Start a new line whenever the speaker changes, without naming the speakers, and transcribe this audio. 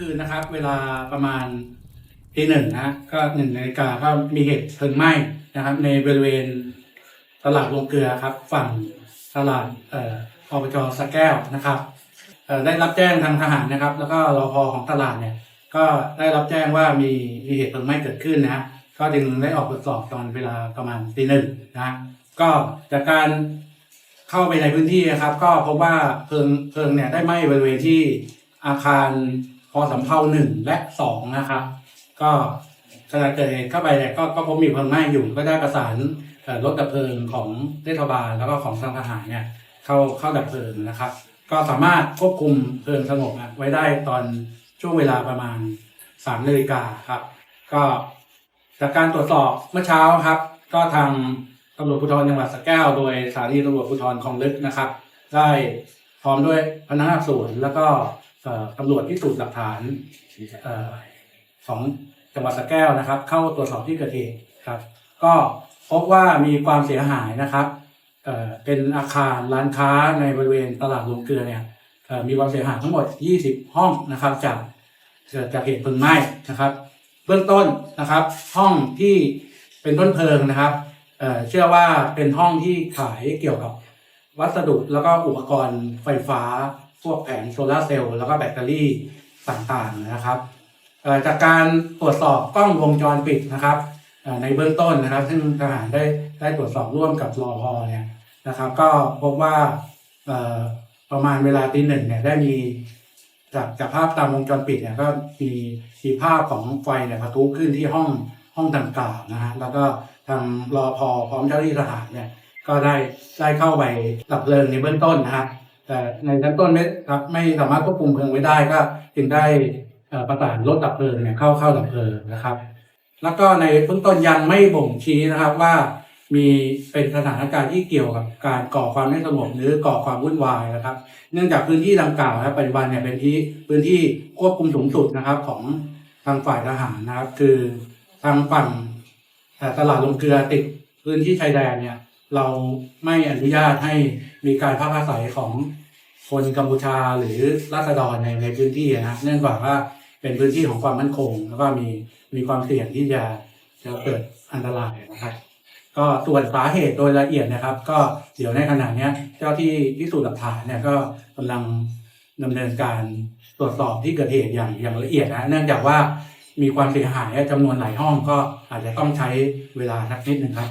คืนนะครับ เวลาประมาณตีหนึ่งนะก็หนึ่งนาฬิกาก็มีเหตุเพลิงไหม้นะครับ ในบริเวณตลาดลงเกลือครับ ฝั่งตลาดเอ่ออบจสระแก้วนะครับได้รับแจ้งทางทหารนะครับ แล้วก็รอพอของตลาดเนี่ย ก็ได้รับแจ้งว่ามีมีเหตุเพลิงไหม้เกิดขึ้นนะก็จึงได้ออกตรวจสอบตอนเวลาประมาณตีหนึ่งนะก็จากการเข้าไปในพื้นที่นะครับ ก็พบว่าเพลิงเพลิงเนี่ยได้ไหม้บริเวณที่อาคาร พอสำเภาหนึ่งและสองนะครับก็ขณะเกิดเหตุเข้าไปเนี่ยก็ก็พบมีเพลิงไหม้อยู่ก็ได้ประสานรถดับเพลิงของเทศบาลแล้วก็ของทางทหารเนี่ยเข้าเข้าดับเพลิงนะครับ ก็สามารถควบคุมเพลิงสงบอะไว้ได้ตอนช่วงเวลาประมาณสามนาฬิกาครับ ก็จากการตรวจสอบเมื่อเช้าครับ ก็ทางตำรวจภูธรจังหวัดสระแก้วโดยสถานีตำรวจภูธรคลองลึกนะครับ ได้พร้อมด้วยพนักงานสวนแล้วก็ ตำรวจพิสูจน์หลักฐานออของจังหวัดสระแก้วนะครับ เข้าตรวจสอบที่เกิดเหตุครับ ก็พบว่ามีความเสียหายนะครับเเป็นอาคารร้านค้าในบริเวณตลาดลงเกลือเนี่ยมีความเสียหายทั้งหมด 20 ห้องนะครับ จากเกิดจากเหตุเพลิงไหม้นะครับ เบื้องต้นนะครับ ห้องที่เป็นต้นเพลิงนะครับเเชื่อว่าเป็นห้องที่ขายเกี่ยวกับวัสดุแล้วก็อุปกรณ์ไฟฟ้า พวกแผงโซลาร์เซลล์แล้วก็แบตเตอรี่ต่างๆนะครับจากการตรวจสอบกล้องวงจรปิดนะครับในเบื้องต้นนะครับ ซึ่งทหารได้ได้ตรวจสอบร่วมกับรอพอเนี่ยนะครับ ก็พบว่าประมาณเวลาตีหนึ่งเนี่ยได้มีจากจากภาพตามวงจรปิดเนี่ยก็มีมีภาพของไฟเนี่ยประทุขึ้นที่ห้องห้องดังกล่าวนะฮะแล้วก็ทางรอพอพร้อมเจ้าหน้าที่ทหารเนี่ยก็ได้ได้เข้าไปดับเพลิงในเบื้องต้นนะฮะ แต่ในชั้นต้นไม่ครับไม่สามารถควบคุมเพลิงไว้ได้ก็จึงได้ประสานรถดับเพลิงเนี่ยเข้าเข้าดับเพลิงนะครับ แล้วก็ในเบื้องต้นยังไม่บ่งชี้นะครับว่ามีเป็นสถานการณ์ที่เกี่ยวกับการก่อความไม่สงบหรือก่อความวุ่นวายนะครับ เนื่องจากพื้นที่ดังกล่าวนะครับปัจจุบันเนี่ยเป็นที่พื้นที่ควบคุมสูงสุดนะครับของทางฝ่ายทหารนะครับ คือทางฝั่งเอ่ตลาดลงเกลือติดพื้นที่ชายแดนเนี่ย เราไม่อนุญาตให้มีการพักอาศัยของคนกัมพูชาหรือราษฎรในในพื้นที่นะเนื่องจากว่าเป็นพื้นที่ของความมั่นคง แล้วก็มีมีความเสี่ยงที่จะจะเกิดอันตรายนะครับ ก็ส่วนสาเหตุโดยละเอียดนะครับ ก็เดี๋ยวในขณะนี้เจ้าที่พิสูจน์หลักฐานเนี่ยก็กำลังดำเนินการตรวจสอบที่เกิดเหตุอย่างอย่างละเอียดนะเนื่องจากว่ามีความเสียหายจำนวนหลายห้องก็อาจจะต้องใช้เวลาสักนิดหนึ่งครับ